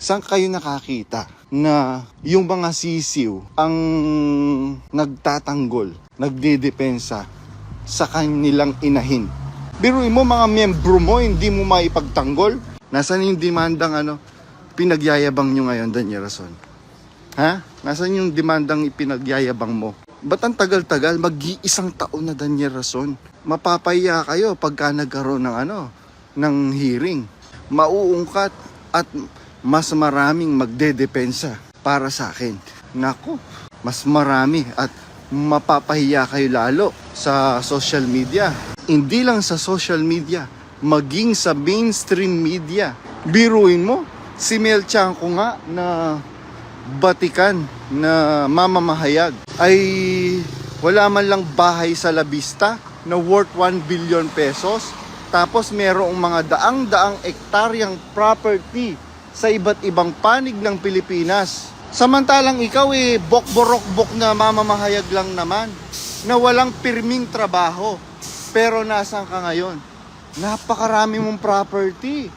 Saan kayo nakakita na yung mga sisiw ang nagtatanggol, nagdedepensa sa kanilang inahin? Biruin mo mga miyembro mo, hindi mo maipagtanggol. Nasaan yung demandang ano, pinagyayabang nyo ngayon, Daniel Rason? Ha? Nasaan yung demandang ipinagyayabang mo? Ba't ang tagal-tagal? Mag-iisang taon na Daniel Rason. Mapapaya kayo pagka nagkaroon ng ano, ng hearing. Mauungkat at mas maraming magdedepensa para sa akin. Nako, mas marami at mapapahiya kayo lalo sa social media. Hindi lang sa social media, maging sa mainstream media. Biruin mo, si Mel Chanco nga na batikan na mamamahayag ay wala man lang bahay sa Labista na worth 1 billion pesos tapos merong mga daang-daang ektaryang property sa iba't ibang panig ng Pilipinas. Samantalang ikaw eh, bok-borok-bok na mamamahayag lang naman na walang pirming trabaho. Pero nasan ka ngayon? Napakarami mong property.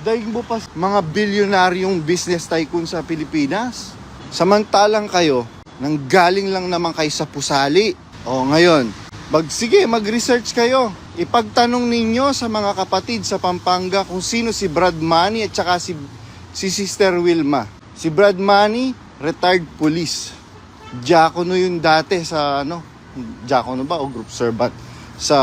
Dahil mo pa mga bilyonaryong business tycoon sa Pilipinas. Samantalang kayo, nang galing lang naman kayo sa pusali. O ngayon, mag, sige, mag-research kayo. Ipagtanong ninyo sa mga kapatid sa Pampanga kung sino si Brad Manny at saka si, si Sister Wilma. Si Brad Manny, retired police. Diakono yun dati sa ano, diakono ba o group servant sa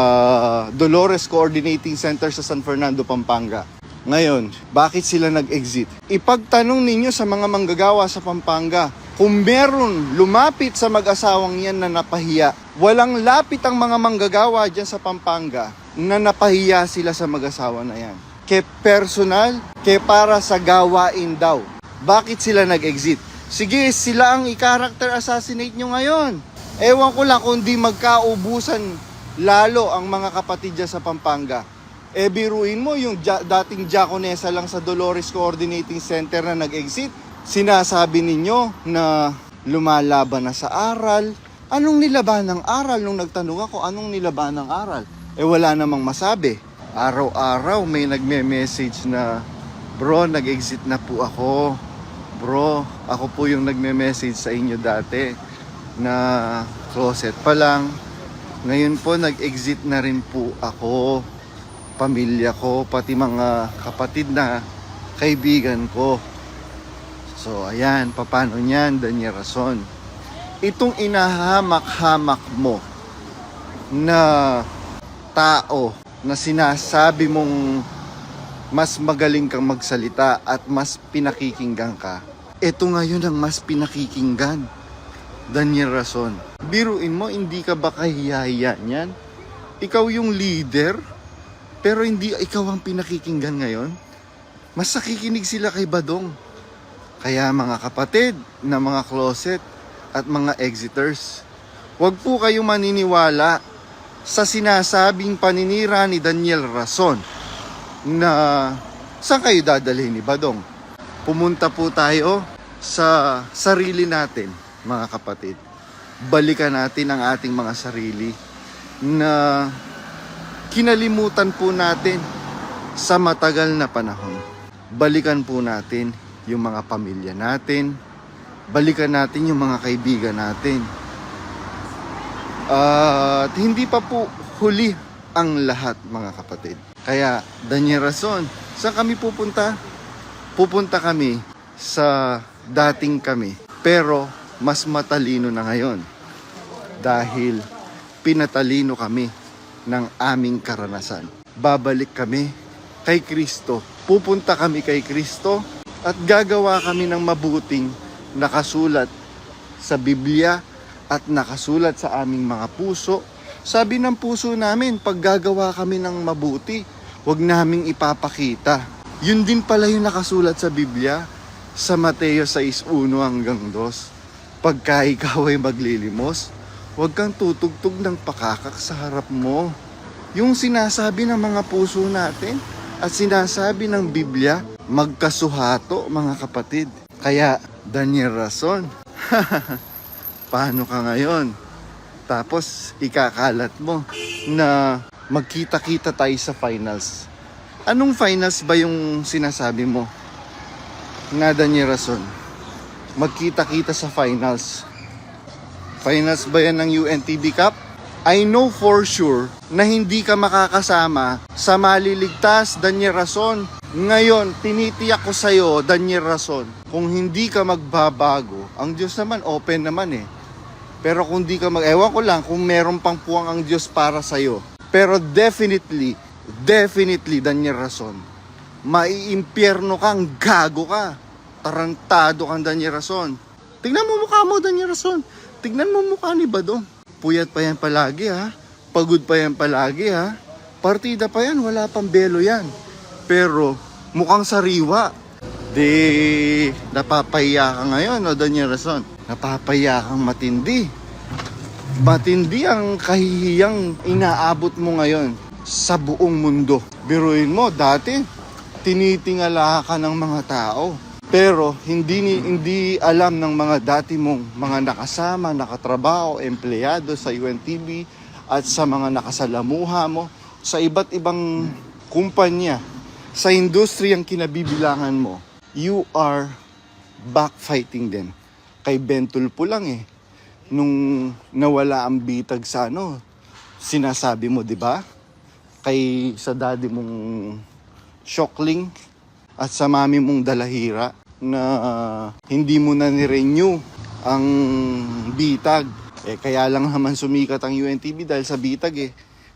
Dolores Coordinating Center sa San Fernando, Pampanga. Ngayon, bakit sila nag-exit? Ipagtanong ninyo sa mga manggagawa sa Pampanga, kung meron lumapit sa mag-asawang yan na napahiya, walang lapit ang mga manggagawa dyan sa Pampanga na napahiya sila sa mag-asawa na yan. Ke personal, ke para sa gawain daw. Bakit sila nag-exit? Sige, sila ang i-character assassinate nyo ngayon. Ewan ko lang kung di magkaubusan lalo ang mga kapatid dyan sa Pampanga. E biruin mo yung ja- dating Diaconesa lang sa Dolores Coordinating Center na nag-exit. Sinasabi ninyo na lumalaban na sa aral. Anong nilaban ng aral? Nung nagtanong ako, anong nilaban ng aral? Eh wala namang masabi. Araw-araw may nagme-message na, Bro, nag-exit na po ako. Bro, ako po yung nagme-message sa inyo dati na closet pa lang. Ngayon po, nag-exit na rin po ako pamilya ko, pati mga kapatid na kaibigan ko. So, ayan, papano niyan, Daniel Rason. Itong inahamak-hamak mo na tao na sinasabi mong mas magaling kang magsalita at mas pinakikinggan ka. Ito ngayon ang mas pinakikinggan. Daniel Rason. Biruin mo, hindi ka ba kahiyahiya niyan? Ikaw yung leader, pero hindi ikaw ang pinakikinggan ngayon. Mas nakikinig sila kay Badong. Kaya mga kapatid na mga closet at mga exiters, huwag po kayong maniniwala sa sinasabing paninira ni Daniel Rason na saan kayo dadalhin ni Badong? Pumunta po tayo sa sarili natin, mga kapatid. Balikan natin ang ating mga sarili na kinalimutan po natin sa matagal na panahon. Balikan po natin yung mga pamilya natin. Balikan natin yung mga kaibigan natin. At hindi pa po huli ang lahat mga kapatid. Kaya, Daniel Rason, saan kami pupunta? Pupunta kami sa dating kami. Pero, mas matalino na ngayon. Dahil pinatalino kami ng aming karanasan. Babalik kami kay Kristo. Pupunta kami kay Kristo at gagawa kami ng mabuting nakasulat sa Biblia at nakasulat sa aming mga puso. Sabi ng puso namin, pag gagawa kami ng mabuti, huwag naming ipapakita. Yun din pala yung nakasulat sa Biblia sa Mateo 6.1 hanggang 2. Pagka ikaw ay maglilimos, huwag kang tutugtog ng pakakak sa harap mo. Yung sinasabi ng mga puso natin at sinasabi ng Biblia, magkasuhato mga kapatid. Kaya, Daniel Rason, paano ka ngayon? Tapos, ikakalat mo na magkita-kita tayo sa finals. Anong finals ba yung sinasabi mo? na Daniel Rason magkita-kita sa finals. Finals ba yan ng UNTV Cup? I know for sure na hindi ka makakasama sa maliligtas, Daniel Rason. Ngayon, tinitiyak ko sa'yo, Daniel Rason, kung hindi ka magbabago, ang Diyos naman, open naman eh. Pero kung di ka mag... Ewan ko lang kung meron pang puwang ang Diyos para sa'yo. Pero definitely, definitely, Daniel Rason, maiimpyerno kang gago ka. Tarantado kang Daniel Rason. Tingnan mo mukha mo, Daniel Rason. Tingnan mo mukha ni Badong. Puyat pa yan palagi ha. Pagod pa yan palagi ha. Partida pa yan, wala pang belo yan. Pero mukhang sariwa. Di napapahiya ka ngayon, no, Daniel Rason? Napapahiya kang matindi. Matindi ang kahihiyang inaabot mo ngayon sa buong mundo. Biruin mo, dati tinitingala ka ng mga tao. Pero hindi ni hindi alam ng mga dati mong mga nakasama, nakatrabaho, empleyado sa UNTV at sa mga nakasalamuha mo sa iba't ibang kumpanya sa industriyang kinabibilangan mo. You are backfighting them. Kay Bentol po lang eh. Nung nawala ang bitag sa ano, sinasabi mo, di ba? Kay sa daddy mong shockling at sa mami mong dalahira na hindi mo na ni-renew ang bitag. Eh, kaya lang naman sumikat ang UNTV dahil sa bitag eh.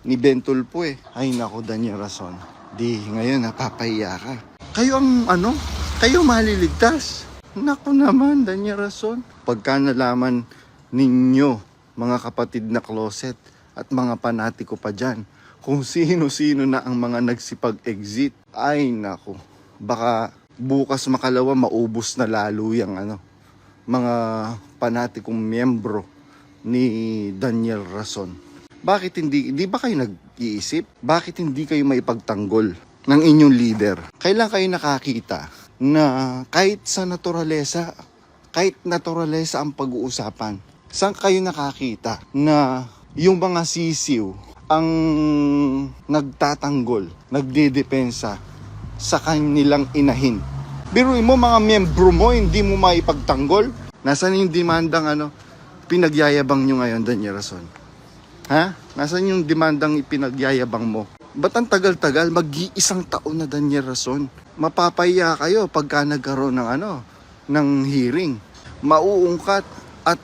Ni Bentol po eh. Ay nako, Daniel Rason. Di, ngayon napapahiya ka. Kayo ang ano? Kayo maliligtas. Nako naman, Daniel Rason. Pagka nalaman ninyo, mga kapatid na closet at mga panatiko pa dyan, kung sino-sino na ang mga nagsipag-exit, ay nako, baka bukas makalawa maubos na lalo yung ano, mga panatikong miyembro ni Daniel Rason. Bakit hindi, di ba kayo nag-iisip? Bakit hindi kayo maipagtanggol ng inyong leader? Kailan kayo nakakita na kahit sa naturalesa, kahit naturalesa ang pag-uusapan, saan kayo nakakita na yung mga sisiw ang nagtatanggol, nagdedepensa sa kanilang inahin. Biruin mo mga miyembro mo, hindi mo maipagtanggol. Nasaan yung demandang ano, pinagyayabang nyo ngayon, Daniel Rason? Ha? Nasaan yung demandang ipinagyayabang mo? Ba't ang tagal-tagal? Mag-iisang taon na Daniel Rason. Mapapaya kayo pagka nagkaroon ng ano, ng hearing. Mauungkat at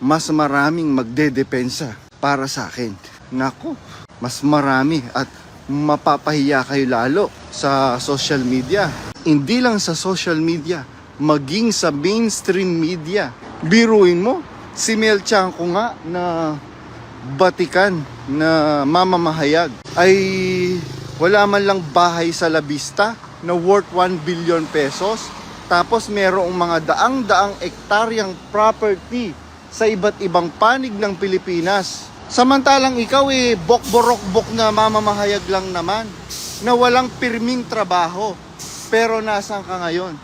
mas maraming magdedepensa para sa akin. Nako, mas marami at mapapahiya kayo lalo sa social media. Hindi lang sa social media, maging sa mainstream media. Biruin mo, si Mel Chanco nga na batikan na mamamahayag ay wala man lang bahay sa Labista na worth 1 billion pesos. Tapos merong mga daang-daang ektaryang property sa iba't ibang panig ng Pilipinas. Samantalang ikaw eh, bok-borok-bok na mamamahayag lang naman na walang pirming trabaho. Pero nasaan ka ngayon?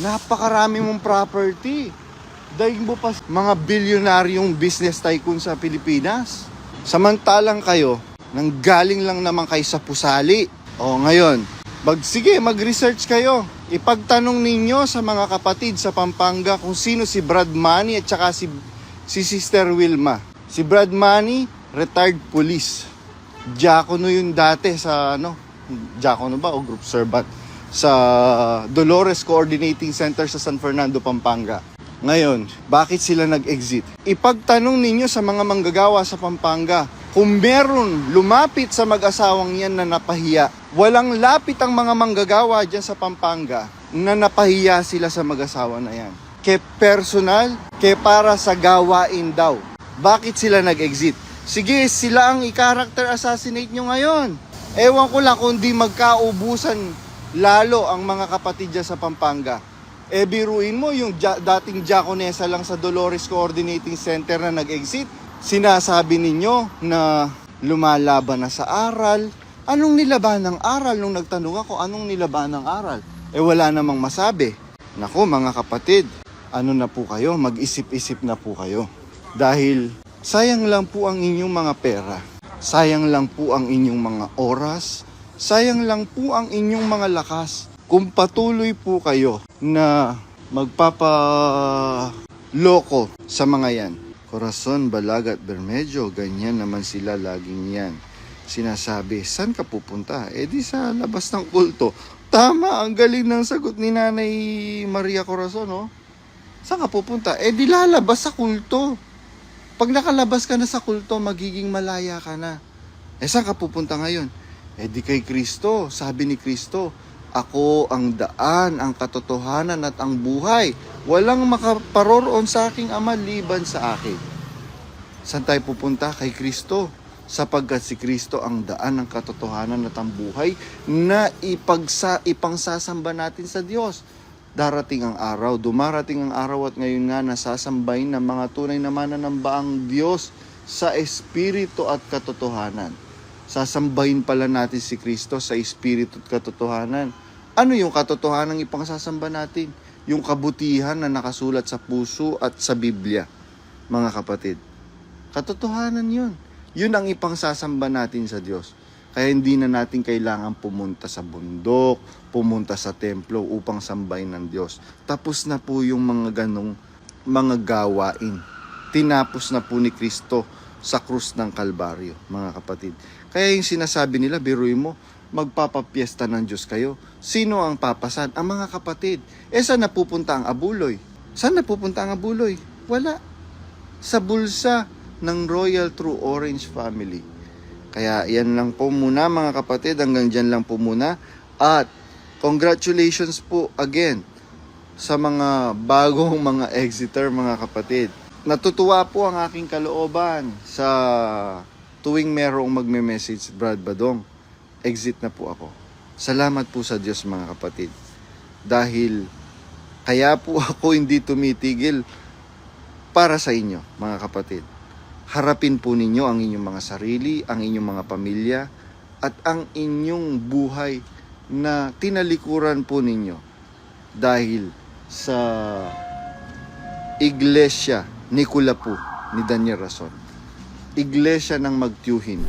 Napakarami mong property. Dahil mo pa mga bilyonaryong business tycoon sa Pilipinas. Samantalang kayo, nang galing lang naman kayo sa pusali. O ngayon, mag, sige, mag-research kayo. Ipagtanong ninyo sa mga kapatid sa Pampanga kung sino si Brad Manny at saka si, si Sister Wilma. Si Brad Manny, retired police. Diakono yun dati sa ano, Diakono ba o group servant sa Dolores Coordinating Center sa San Fernando, Pampanga. Ngayon, bakit sila nag-exit? Ipagtanong ninyo sa mga manggagawa sa Pampanga kung meron lumapit sa mag-asawang yan na napahiya. Walang lapit ang mga manggagawa dyan sa Pampanga na napahiya sila sa mag-asawa na yan. Ke personal, ke para sa gawain daw. Bakit sila nag-exit? Sige, sila ang i-character assassinate nyo ngayon. Ewan ko lang kung di magkaubusan lalo ang mga kapatid dyan sa Pampanga. E biruin mo yung ja- dating Diaconesa lang sa Dolores Coordinating Center na nag-exit. Sinasabi ninyo na lumalaban na sa aral. Anong nilaban ng aral? Nung nagtanong ako, anong nilaban ng aral? Eh wala namang masabi. Naku mga kapatid, ano na po kayo? Mag-isip-isip na po kayo. Dahil sayang lang po ang inyong mga pera. Sayang lang po ang inyong mga oras. Sayang lang po ang inyong mga lakas kung patuloy po kayo na magpapa loko sa mga yan, Corazon, Balagat, Bermejo, ganyan naman sila laging yan. Sinasabi, saan ka pupunta? Eh di sa labas ng kulto. Tama, ang galing ng sagot ni Nanay Maria Corazon, no? Saan ka pupunta? Eh di lalabas sa kulto. Pag nakalabas ka na sa kulto, magiging malaya ka na. Eh saan ka pupunta ngayon? Eh di kay Kristo. Sabi ni Kristo, ako ang daan, ang katotohanan at ang buhay. Walang makaparoroon sa aking ama liban sa akin. Saan tayo pupunta? Kay Kristo. Sapagkat si Kristo ang daan ng katotohanan at ang buhay na ipagsa, ipangsasamba natin sa Diyos. Darating ang araw, dumarating ang araw at ngayon nga nasasambahin ng mga tunay na mananambaang Diyos sa Espiritu at katotohanan. Sasambahin pala natin si Kristo sa Espiritu at katotohanan. Ano yung katotohanan ipangsasamba natin? Yung kabutihan na nakasulat sa puso at sa Biblia, mga kapatid. Katotohanan yun. Yun ang ipangsasamba natin sa Diyos. Kaya hindi na natin kailangan pumunta sa bundok, pumunta sa templo upang sambahin ng Diyos. Tapos na po yung mga ganong mga gawain. Tinapos na po ni Kristo sa krus ng Kalbaryo, mga kapatid. Kaya yung sinasabi nila, biruin mo, magpapapiesta ng Diyos kayo. Sino ang papasan? Ang mga kapatid. Eh saan napupunta ang abuloy? Saan napupunta ang abuloy? Wala. Sa bulsa ng Royal True Orange Family. Kaya yan lang po muna mga kapatid, hanggang dyan lang po muna. At congratulations po again sa mga bagong mga exeter mga kapatid. Natutuwa po ang aking kalooban sa tuwing merong magme-message Brad Badong. Exit na po ako. Salamat po sa Diyos mga kapatid. Dahil kaya po ako hindi tumitigil para sa inyo mga kapatid harapin po ninyo ang inyong mga sarili, ang inyong mga pamilya, at ang inyong buhay na tinalikuran po ninyo dahil sa Iglesia ni Kulapu ni Daniel Rason. Iglesia ng magtiyuhin.